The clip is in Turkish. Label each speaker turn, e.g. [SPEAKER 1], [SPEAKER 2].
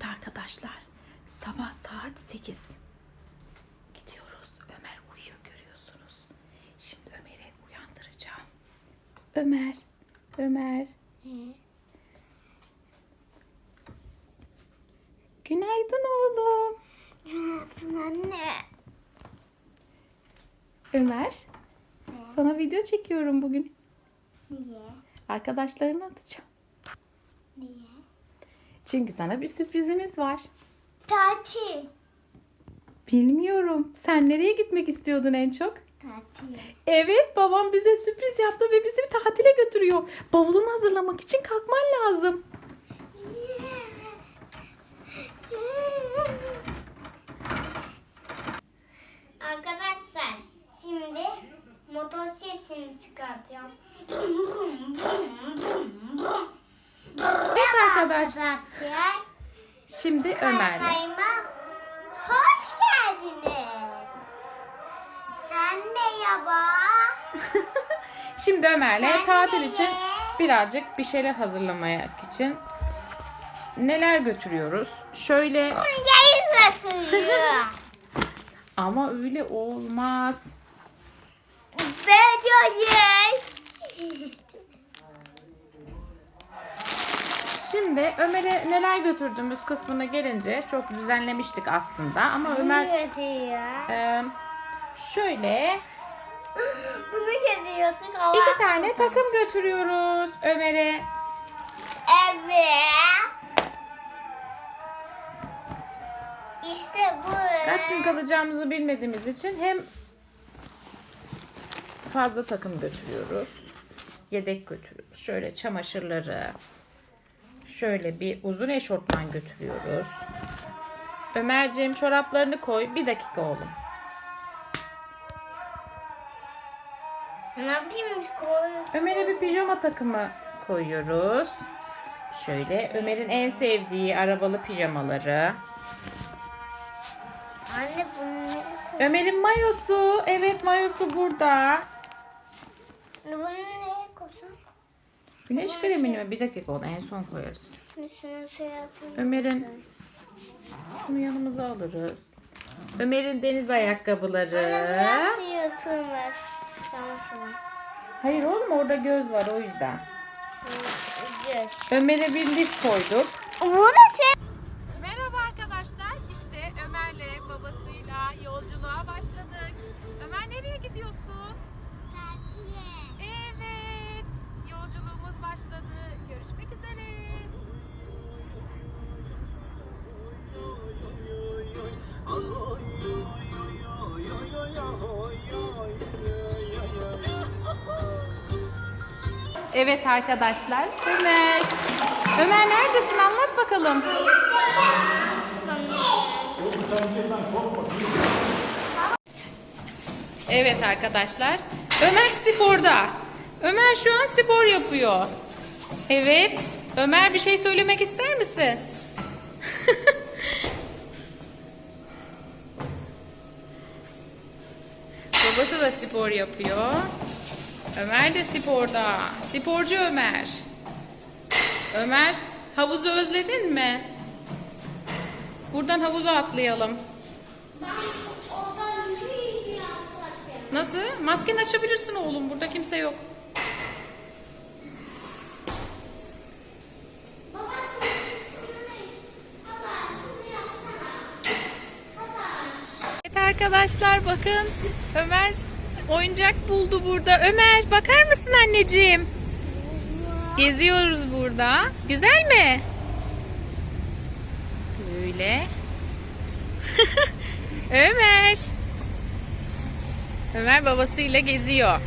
[SPEAKER 1] Evet arkadaşlar. Sabah saat 8. Gidiyoruz. Ömer uyuyor görüyorsunuz. Şimdi Ömer'i uyandıracağım. Ömer. Ömer. Günaydın oğlum.
[SPEAKER 2] Anne.
[SPEAKER 1] Ömer. Sana video çekiyorum bugün.
[SPEAKER 2] Niye?
[SPEAKER 1] Arkadaşlarına atacağım.
[SPEAKER 2] Niye?
[SPEAKER 1] Çünkü sana bir sürprizimiz var.
[SPEAKER 2] Tatil.
[SPEAKER 1] Bilmiyorum. Sen nereye gitmek istiyordun en çok?
[SPEAKER 2] Tatil.
[SPEAKER 1] Evet babam bize sürpriz yaptı ve bizi bir tatile götürüyor. Bavulunu hazırlamak için kalkman lazım.
[SPEAKER 2] Arkadaşlar şimdi motor sesini çıkartıyorum.
[SPEAKER 1] Evet arkadaş.
[SPEAKER 2] Arkadaşlar
[SPEAKER 1] Şimdi Ömer'le.
[SPEAKER 2] kanalıma hoş geldiniz. Sen merhaba.
[SPEAKER 1] Şimdi Ömer'le
[SPEAKER 2] Sen
[SPEAKER 1] tatil için birazcık bir şeyler hazırlamak için neler götürüyoruz? Şöyle
[SPEAKER 2] Yayın
[SPEAKER 1] ama öyle olmaz.
[SPEAKER 2] Bedoyuz.
[SPEAKER 1] Şimdi Ömer'e neler götürdüğümüz kısmına gelince çok düzenlemiştik aslında ama Ömer e, şöyle
[SPEAKER 2] Bunu getiriyorsun
[SPEAKER 1] iki tane takım götürüyoruz Ömer'e.
[SPEAKER 2] Evet. İşte bu.
[SPEAKER 1] Kaç gün kalacağımızı bilmediğimiz için hem fazla takım götürüyoruz. Yedek götürüyoruz. Şöyle çamaşırları. Şöyle bir uzun eşortman götürüyoruz. Ömerciğim çoraplarını koy. Bir dakika oğlum.
[SPEAKER 2] Ne yapayım koy?
[SPEAKER 1] Ömer'e bir pijama takımı koyuyoruz. Şöyle Ömer'in en sevdiği arabalı pijamaları.
[SPEAKER 2] Anne bunu ne?
[SPEAKER 1] Ömer'in mayosu. Evet mayosu burada.
[SPEAKER 2] Bunu neye koysam?
[SPEAKER 1] Güneş kremini mi? Bir dakika onu en son koyarız.
[SPEAKER 2] Üstüne şey.
[SPEAKER 1] Ömer'in bunu yanımıza alırız. Ömer'in deniz ayakkabıları.
[SPEAKER 2] Nasıl yırtılmaz? Şansına.
[SPEAKER 1] Hayır oğlum orada göz var o yüzden.
[SPEAKER 2] Göz.
[SPEAKER 1] Ömer'e bir lif koyduk.
[SPEAKER 2] Bu da şey.
[SPEAKER 1] Merhaba arkadaşlar. İşte Ömer'le babasıyla yolculuğa başladık. Ömer nereye gidiyorsun? Evet arkadaşlar. Ömer. Ömer neredesin? Anlat bakalım. Evet arkadaşlar. Ömer sporda. Ömer şu an spor yapıyor. Evet. Ömer bir şey söylemek ister misin? Babası da spor yapıyor. Ömer de sporda. Sporcu Ömer. Ömer, havuzu özledin mi? Buradan havuza atlayalım. Nasıl? Maskeni açabilirsin oğlum. Burada kimse yok. Evet arkadaşlar bakın. Ömer oyuncak buldu burada. Ömer bakar mısın anneciğim? Geziyoruz burada. Güzel mi? Böyle. Ömer. Ömer babasıyla geziyor.